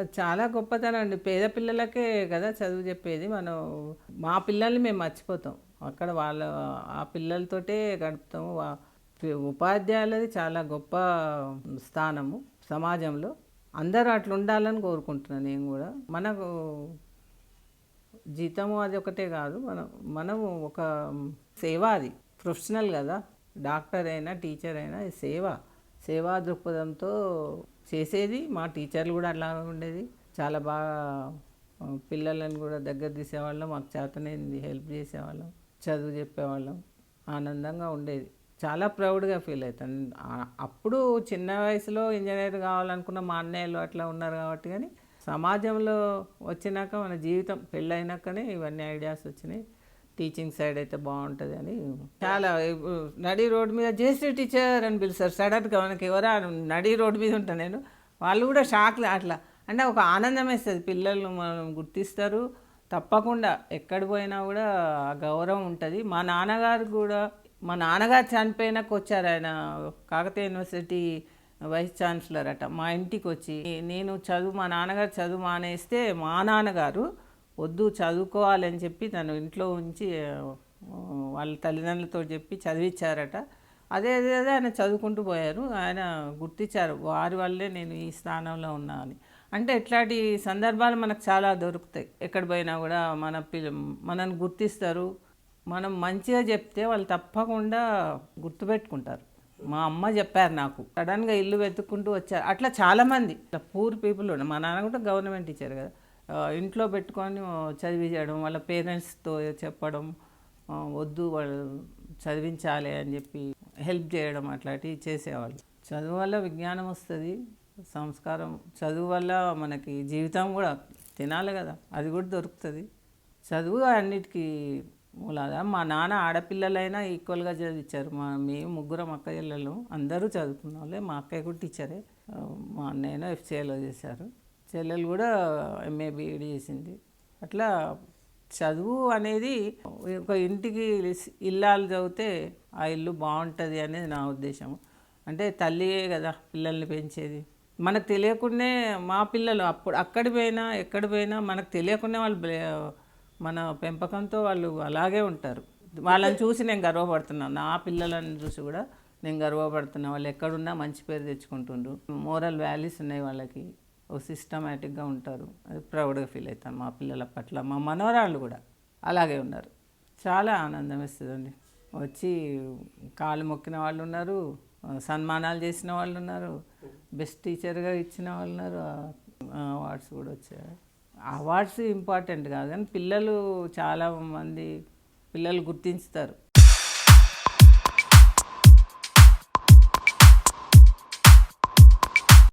చాలా గొప్పతనం అండి. పేద పిల్లలకే కదా చదువు చెప్పేది. మనం మా పిల్లల్ని మేము మర్చిపోతాం. అక్కడ వాళ్ళ ఆ పిల్లలతోటే గడుపుతాము. వా- ఉపాధ్యాయులది చాలా గొప్ప స్థానము సమాజంలో. అందరూ అట్లా ఉండాలని కోరుకుంటున్నాను నేను కూడా. మనకు జీతము అది ఒకటే కాదు. మనం మనము ఒక సేవ అది. ప్రొఫెషనల్ కదా. డాక్టర్ అయినా టీచర్ అయినా సేవ. సేవా దృక్పథంతో చేసేది. మా టీచర్లు కూడా అలా ఉండేది. చాలా బాగా పిల్లలను కూడా దగ్గర తీసేవాళ్ళం. మాకు చేతనేది. హెల్ప్ చేసేవాళ్ళం. చదువు చెప్పేవాళ్ళం. ఆనందంగా ఉండేది. చాలా ప్రౌడ్గా ఫీల్ అవుతాను అప్పుడు చిన్న వయసులో ఇంజనీర్ కావాలనుకున్న మా అన్నయ్యలు అట్లా ఉన్నారు కాబట్టి కానీ సమాజంలో వచ్చినాక మన జీవితం పెళ్ళైనాకనే ఇవన్నీ ఐడియాస్ వచ్చినాయి. టీచింగ్ సైడ్ అయితే బాగుంటుంది అని. చాలా నడి రోడ్డు మీద జేసీ టీచర్ అని పిలుస్తారు. సడన్గా మనకి ఎవరా నడి రోడ్డు మీద ఉంటాను నేను. వాళ్ళు కూడా షాక్ అట్లా. అంటే ఒక ఆనందం వేస్తుంది. పిల్లలు మనం గుర్తిస్తారు. తప్పకుండా ఎక్కడ పోయినా కూడా గౌరవం ఉంటుంది. మా నాన్నగారు కూడా మా నాన్నగారు చనిపోయినాక వచ్చారు ఆయన. కాకతీయ యూనివర్సిటీ వైస్ ఛాన్సలర్ అట. మా ఇంటికి వచ్చి నేను చదువు మా నాన్నగారు చదువు మానేస్తే మా నాన్నగారు వద్దు చదువుకోవాలని చెప్పి తను ఇంట్లో ఉంచి వాళ్ళ తల్లిదండ్రులతో చెప్పి చదివించారట అదే అదే అదే ఆయన చదువుకుంటూ పోయారు. ఆయన గుర్తించారు వారి వల్లే నేను ఈ స్థానంలో ఉన్నా అని. అంటే ఇట్లాంటి సందర్భాలు మనకు చాలా దొరుకుతాయి. ఎక్కడ పోయినా కూడా మన పిల్ల మనల్ని గుర్తిస్తారు. మనం మంచిగా చెప్తే వాళ్ళు తప్పకుండా గుర్తుపెట్టుకుంటారు. మా అమ్మ చెప్పారు నాకు. సడన్గా ఇల్లు వెతుక్కుంటూ వచ్చారు. అట్లా చాలామంది ఇట్లా పూర్ పీపుల్ ఉన్నారు. మా నాన్న కూడా గవర్నమెంట్ టీచర్ కదా. ఇంట్లో పెట్టుకొని చదివించడం వాళ్ళ పేరెంట్స్తో చెప్పడం వద్దు వాళ్ళు చదివించాలి అని చెప్పి హెల్ప్ చేయడం అట్లాంటివి చేసేవాళ్ళు. చదువు వల్ల విజ్ఞానం వస్తుంది సంస్కారం చదువు వల్ల మనకి జీవితం కూడా తినాలి కదా అది కూడా దొరుకుతుంది. చదువు అన్నిటికీ మూలాధారం మా నాన్న ఆడపిల్లలైనా ఈక్వల్గా చదివించారు మా మేము ముగ్గురం అక్క చెల్లెలు అందరూ చదువుకున్న వాళ్ళే మా అక్కయ్య కూడా టీచరే. మా అన్నయ్యనో ఎఫ్సిఐలో చేశారు. చెల్లెలు కూడా ఎంఏ బీఈడి చేసింది. అట్లా చదువు అనేది ఒక ఇంటికి ఇల్లాలు చదివితే ఆ ఇల్లు బాగుంటుంది అనేది నా ఉద్దేశం. అంటే తల్లియే కదా పిల్లల్ని పెంచేది. మనకు తెలియకుండానే మా పిల్లలు అప్పుడు అక్కడి పోయినా ఎక్కడి పోయినా మనకు తెలియకుండా వాళ్ళు మన పెంపకంతో వాళ్ళు అలాగే ఉంటారు. వాళ్ళని చూసి నేను గర్వపడుతున్నాను. నా పిల్లలను చూసి కూడా నేను గర్వపడుతున్నా. వాళ్ళు ఎక్కడున్నా మంచి పేరు తెచ్చుకుంటుండ్రు. మోరల్ వాల్యూస్ ఉన్నాయి వాళ్ళకి. ఓ సిస్టమేటిక్గా ఉంటారు. అది ప్రౌడ్గా ఫీల్ అవుతాను మా పిల్లల పట్ల మా మనవరాళ్ళు కూడా. అలాగే ఉన్నారు. చాలా ఆనందం ఇస్తుందండి వచ్చి కాలు మొక్కిన వాళ్ళు ఉన్నారు సన్మానాలు చేసిన వాళ్ళు ఉన్నారు బెస్ట్ టీచర్గా ఇచ్చిన వాళ్ళు ఉన్నారు అవార్డ్స్ కూడా వచ్చాయి. అవార్డ్స్ ఇంపార్టెంట్ కాదు కానీ పిల్లలు చాలా మంది పిల్లలు గుర్తించుతారు.